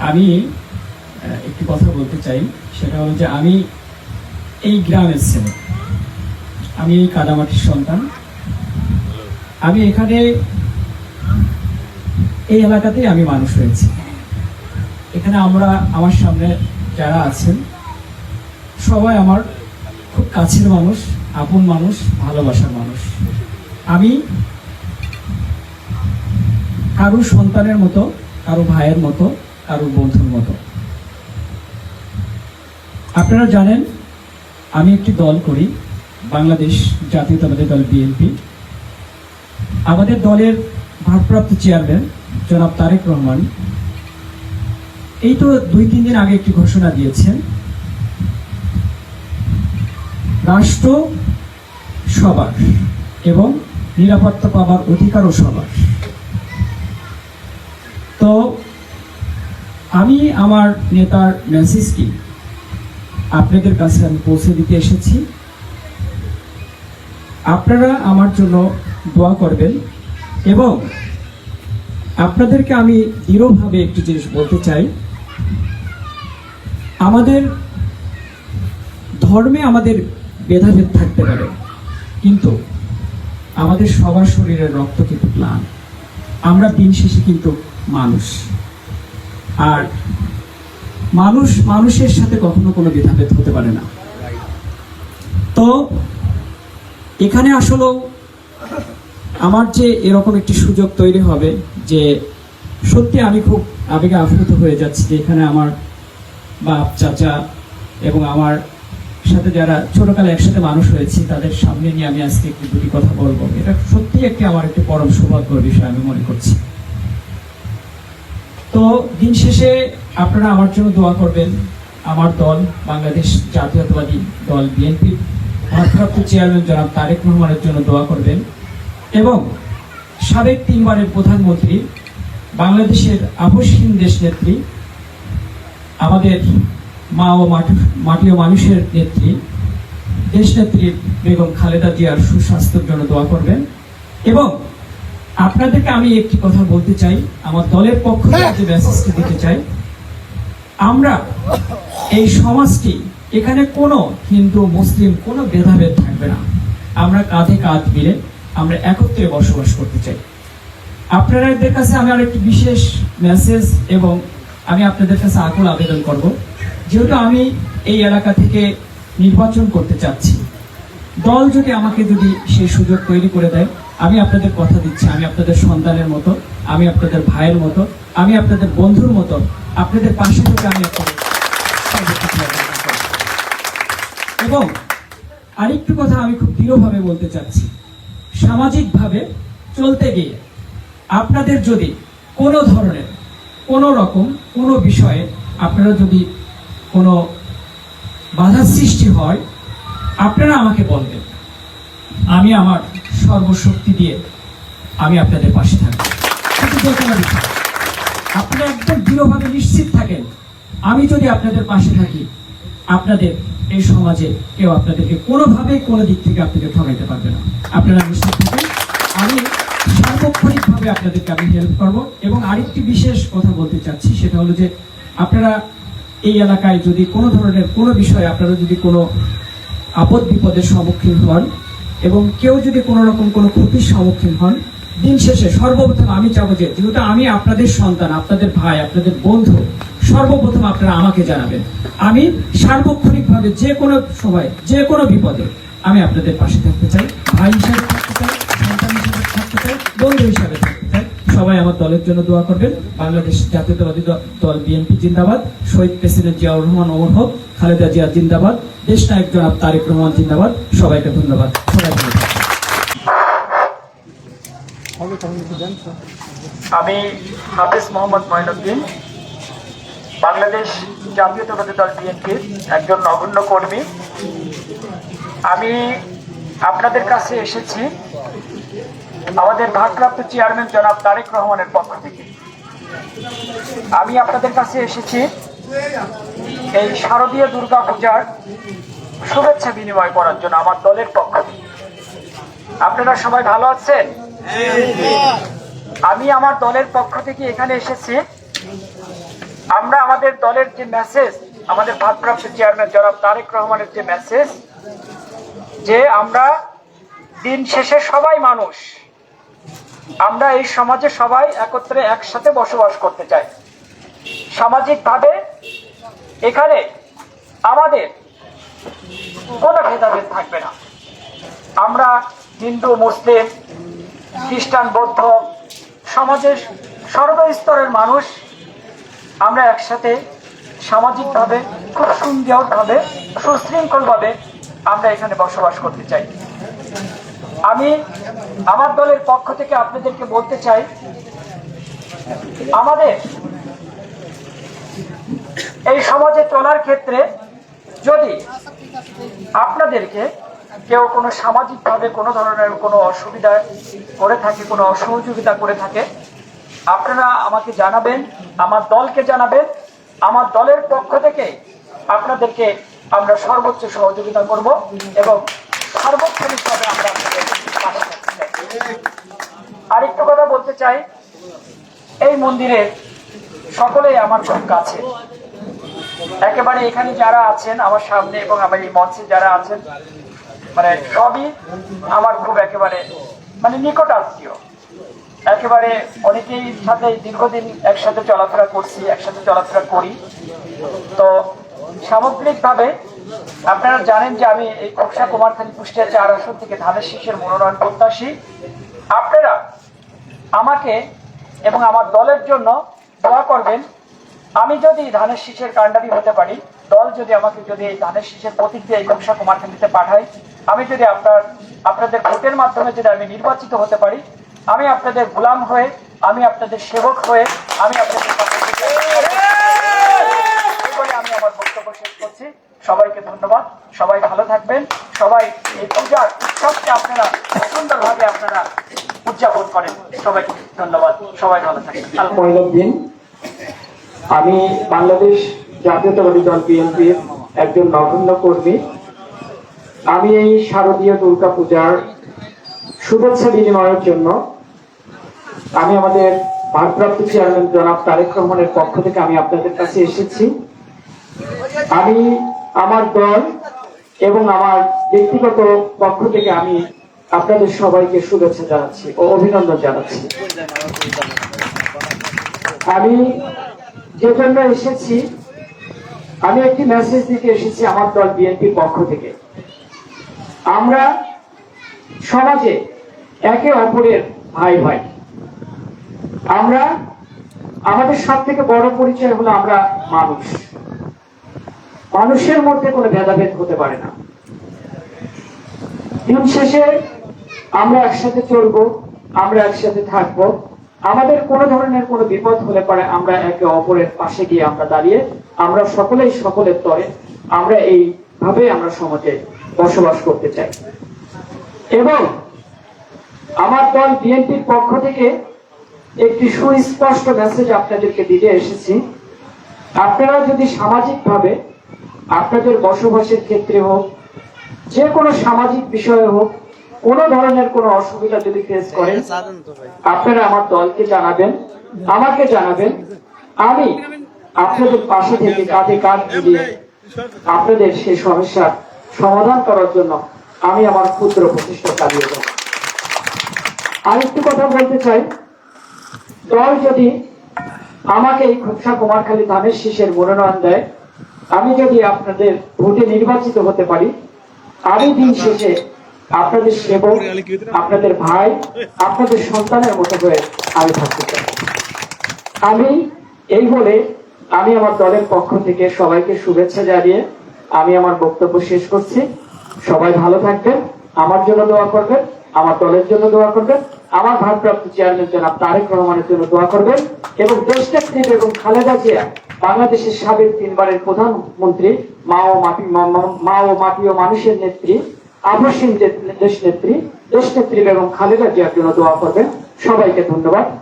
আমি একটি কথা বলতে চাই। সেটা হলো যে আমি এই গ্রামের ছেলে। আমি এই কাদামাটির সন্তান। আমি এখানে এই এলাকাতেই আমি মানুষ হয়েছি। এখানে আমরা, আমার সামনে যারা আছেন, সবাই আমার খুব কাছের মানুষ, আপন মানুষ, ভালোবাসার মানুষ। আমি কারও সন্তানের মতো, কারও ভাইয়ের মতো কারও বন্ধুর মতো। আপনারা জানেন, আমি একটি দল করি, বাংলাদেশ জাতীয়তাবাদী দল বিএনপি। আমাদের দলের ভারপ্রাপ্ত চেয়ারম্যান জনাব তারেক রহমান এই তো দুই, তিন দিন আগে একটি ঘোষণা দিয়েছেন। রাষ্ট্র সবার এবং নিরাপত্তা পাবার অধিকারও সবার। আমি আমার নেতার মেসেজটি আপনাদের কাছে আমি পৌঁছে দিতে এসেছি। আপনারা আমার জন্য দোয়া করবেন এবং আপনাদেরকে আমি দৃঢ়ভাবে একটি জিনিস বলতে চাই। আমাদের ধর্মে আমাদের ভেদাভেদ থাকতে পারে, কিন্তু আমাদের সবার শরীরের রক্ত কিন্তু প্লান আমরা দিন শেষে কিন্তু মানুষ। আর মানুষ মানুষের সাথে কখনো কোনো ভেদাভেদ হতে পারে না। তো এখানে আসলেও আমার যে এরকম একটি সুযোগ তৈরি হবে যে সত্যি আমি খুব আবেগে আপ্লুত হয়ে যাচ্ছি যে এখানে আমার বাপ, চাচা এবং আমার সাথে যারা ছোটকালে একসাথে মানুষ হয়েছি, তাদের সামনে নিয়ে আমি আজকে একটু দুটি কথা বলব। এটা সত্যি একটি, আমার একটি পরম সৌভাগ্যের বিষয় আমি মনে করছি। তো দিন শেষে আপনারা আমার জন্য দোয়া করবেন। আমার দল, বাংলাদেশ জাতীয়তাবাদী দল বিএনপি, ভারপ্রাপ্ত চেয়ারম্যান জনাব তারেক রহমানের জন্য দোয়া করবেন এবং সাবেক তিনবারের প্রধানমন্ত্রী, বাংলাদেশের আপসহীন দেশ নেত্রী, আমাদের মা ও মাটি ও মানুষের নেত্রী দেশনেত্রী বেগম খালেদা জিয়ার সুস্বাস্থ্যের জন্য দোয়া করবেন এবং আপনাদেরকে আমি একটি কথা বলতে চাই। আমার দলের পক্ষ থেকে মেসেজটি দিতে চাই। আমরা এই সমাজটি এখানে কোনো হিন্দু মুসলিম কোনো ভেদাভেদ থাকবে না। আমরা কাঁধে কাঁধ মিলে আমরা একত্রে বসবাস করতে চাই। আপনাদের কাছে আমি আরেকটি বিশেষ মেসেজ এবং আমি আপনাদের কাছে আকুল আবেদন করব। যেহেতু আমি এই এলাকা থেকে নির্বাচন করতে চাচ্ছি দল যদি আমাকে যদি সেই সুযোগ তৈরি করে দেয় আমি আপনাদের কথা দিচ্ছি, আমি আপনাদের সন্তানের মতো, আমি আপনাদের ভাইয়ের মতো, আমি আপনাদের বন্ধুর মতো, আপনাদের পাশে থেকে আমি। এবং আরেকটু কথা আমি খুব দৃঢ়ভাবে বলতে চাচ্ছি সামাজিকভাবে চলতে গিয়ে আপনাদের যদি কোনো ধরনের কোনো রকম কোনো বিষয়ে আপনারা যদি কোনো বাধা সৃষ্টি হয়, আপনারা আমাকে বলবেন আমি আমার সর্বশক্তি দিয়ে আমি আপনাদের পাশে বিষয় আপনারা একদম দৃঢ়ভাবে নিশ্চিত থাকেন, আমি যদি আপনাদের পাশে থাকি, আপনাদের এই সমাজে কেউ আপনাদেরকে কোনোভাবেই কোনো দিক থেকে আপনাকে ঠকাইতে পারবে না। আপনারা নিশ্চিত থাকেন, আমি সার্বক্ষণিকভাবে আপনাদেরকে আমি হেল্প করব এবং আরেকটি বিশেষ কথা বলতে চাচ্ছি, সেটা হলো যে আপনারা এই এলাকায় যদি কোনো ধরনের কোনো বিষয়ে আপনারা যদি কোনো আপদ বিপদের সম্মুখীন হন এবং কেউ যদি কোনো রকম কোনো ক্ষতির সম্মুখীন হন, দিন শেষে সর্বপ্রথম আমি চাবো যে, যেহেতু আমি আপনাদের সন্তান, আপনাদের ভাই, আপনাদের বন্ধু, সর্বপ্রথম আপনারা আমাকে জানাবেন। আমি সার্বক্ষণিকভাবে যে কোনো সময়, যে কোনো বিপদে আমি আপনাদের পাশে থাকতে চাই, ভাই হিসাবে থাকতে চাই, সন্তান হিসাবে থাকতে চাই, বন্ধু হিসাবে থাকতে চাই। সবাই আমার দলের জন্য দোয়া করবেন। বাংলাদেশ জাতীয়তাবাদী দল বিএনপি জিন্দাবাদ। শহীদ প্রেসিডেন্ট জিয়াউর রহমান, ওমর হক, খালেদা জিয়া জিন্দাবাদ। দেশ নায়ক জনাব তারেক রহমান জিন্দাবাদ। সবাইকে ধন্যবাদ। আমি হাফিজ মোহাম্মদ মঈনুদ্দিন বাংলাদেশ জাতীয়তাবাদী দল বিএনপির একজন নগণ্য কর্মী। আমি আপনাদের কাছে এসেছি আমাদের ভারপ্রাপ্ত চেয়ারম্যান জনাব তারেক রহমানের পক্ষ থেকে। আমি আপনাদের কাছে এসেছি এই শারদীয় দুর্গা পূজার শুভেচ্ছা বিনিময় করার জন্য আমার দলের পক্ষ থেকে। আপনারা সবাই ভালো আছেন? আমি আমার দলের পক্ষ থেকে এখানে এসেছি। আমরা আমাদের দলের যে মেসেজ আমাদের ভারপ্রাপ্ত চেয়ারম্যান জনাব তারেক রহমানের যে মেসেজ যে আমরা দিন শেষে সবাই মানুষ আমরা এই সমাজে সবাই একত্রে একসাথে বসবাস করতে চাই। সামাজিকভাবে এখানে আমাদের কোনো ভেদাভেদ থাকবে না। আমরা হিন্দু, মুসলিম, খ্রিস্টান, বৌদ্ধ সমাজের সর্বস্তরের মানুষ। আমরা একসাথে সামাজিকভাবে, খুব সুন্দরভাবে, সুশৃঙ্খলভাবে আমরা এখানে বসবাস করতে চাই। আমি আমার দলের পক্ষ থেকে আপনাদেরকে বলতে চাই, আমাদের এই সমাজে চলার ক্ষেত্রে যদি আপনাদেরকে কেউ কোনো সামাজিকভাবে কোনো ধরনের কোনো অসুবিধা করে থাকে, কোনো অসহযোগিতা করে থাকে, আপনারা আমাকে জানাবেন, আমার দলকে জানাবেন, আমার দলের পক্ষ থেকে আপনাদেরকে আমরা সর্বোচ্চ সহযোগিতা করব এবং আরেকটু কথা বলতে চাই, এই মন্দিরে সকলেই আমার খুব কাছে। একেবারে এখানে যারা আছেন, আমার সামনে এবং আমার এই মঞ্চে যারা আছেন মানে সবই আমার খুব একেবারে মানে নিকট আত্মীয় একেবারে অনেকেই সাথে দীর্ঘদিন একসাথে চলাফেরা করছি, একসাথে চলাফেরা করি। তো সামগ্রিকভাবে আপনারা জানেন যে আমি এই খোকসা কুমারখালী কুষ্টিয়া চার আসন থেকে ধানের শীষের মনোনয়ন প্রত্যাশী। আপনারা আমাকে এবং আমার দলের জন্য দোয়া করবেন, আমি যদি ধানের শীষের কাণ্ডারি হতে পারি, দল যদি আমাকে যদি এই ধানের শীষের প্রতীক দিয়ে এই খোকসা কুমারখালীতে পাঠায়, আমি যদি আপনার, আপনাদের ভোটের মাধ্যমে যদি আমি নির্বাচিত হতে পারি, আমি আপনাদের গোলাম হয়ে, আমি আপনাদের সেবক হয়ে, আমি আপনাদের আমি আমার বক্তব্য শেষ করছি। সবাইকে ধন্যবাদ। সবাই ভালো থাকবেন। সবাই এই পূজার উৎসবকে আপনারা সুন্দরভাবে আপনারা উদযাপন করেন। সবাইকে ধন্যবাদ। সবাই ভালো থাকবেন। আমি বাংলাদেশ জাতীয়তাবাদী দল বিএনপির একজন নগণ্য কর্মী। আমি এই শারদীয় দুর্গা পূজার শুভেচ্ছা বিনিময়ের জন্য আমি আমাদের ভারপ্রাপ্ত চেয়ারম্যান জনাব তারেক রহমানের পক্ষ থেকে আমি আপনাদের কাছে এসেছি। আমি আমার দল এবং আমার ব্যক্তিগত পক্ষ থেকে আমি আপনাদের সবাইকে শুভেচ্ছা জানাচ্ছি ও অভিনন্দন জানাচ্ছি। আমি যে জন্য এসেছি, আমি একটি মেসেজ দিতে এসেছি আমার দল বিএনপির পক্ষ থেকে। আমরা সমাজে একে অপরের ভাই ভাই। আমরা আমাদের সব থেকে বড় পরিচয় হলো আমরা মানুষ। মানুষের মধ্যে কোনো ভেদাভেদ হতে পারে না। দিন শেষে আমরা একসাথে চলবো, আমরা একসাথে থাকব। আমাদের কোনো ধরনের কোনো বিপদ হলে পরে আমরা একে অপরের পাশে গিয়ে আমরা দাঁড়িয়ে আমরা সকলেই সকলের তরে আমরা এইভাবে আমরা সমাজে বসবাস করতে চাই। এবং আমার দল বিএনপির পক্ষ থেকে একটি সুস্পষ্ট মেসেজ আপনাদেরকে দিতে এসেছি। আপনারা যদি সামাজিকভাবে আপনাদের বসবাসের ক্ষেত্রে হোক, যে কোনো সামাজিক বিষয়ে হোক, কোনো ধরনের কোনো অসুবিধা যদি ফেস করেন, আপনারা আমার দলকে জানাবেন, আমাকে জানাবেন। আমি আপনাদের পাশে থেকে কাঁধে কাঁধ মিলিয়ে আপনাদের সেই সমস্যার সমাধান করার জন্য আমি আমার ক্ষুদ্র প্রচেষ্টা চালিয়ে যাব। আরেকটু কথা বলতে চাই, দল যদি আমাকে এই খুবসা কুমারখালী ধানের শীষের মনোনয়ন দেয় আমি যদি আপনাদের ভোটে নির্বাচিত হতে পারি, আমি দিন শেষে আপনাদের সেবক, আপনাদের ভাই, আপনাদের সন্তানের মতো হয়ে আমি থাকতে চাই। আমি এই বলে আমি আমার দলের পক্ষ থেকে সবাইকে শুভেচ্ছা জানিয়ে আমি আমার বক্তব্য শেষ করছি। সবাই ভালো থাকবেন, আমার জন্য দোয়া করবেন, আমার দলের জন্য দোয়া করবেন, আমার ভারপ্রাপ্ত চেয়ারম্যান জনাব তারেক রহমানের জন্য দোয়া করবেন এবং দেশনেত্রী এবং খালেদা জিয়া বাংলাদেশের সাবেক তিনবারের প্রধানমন্ত্রী মা ও মাটি মা- ও মাটি ও মানুষের নেত্রী আবশ্যিক দেশ নেত্রী দেশ নেত্রী বেগম খালেদা জিয়ার জন্য দোয়া করবেন। সবাইকে ধন্যবাদ।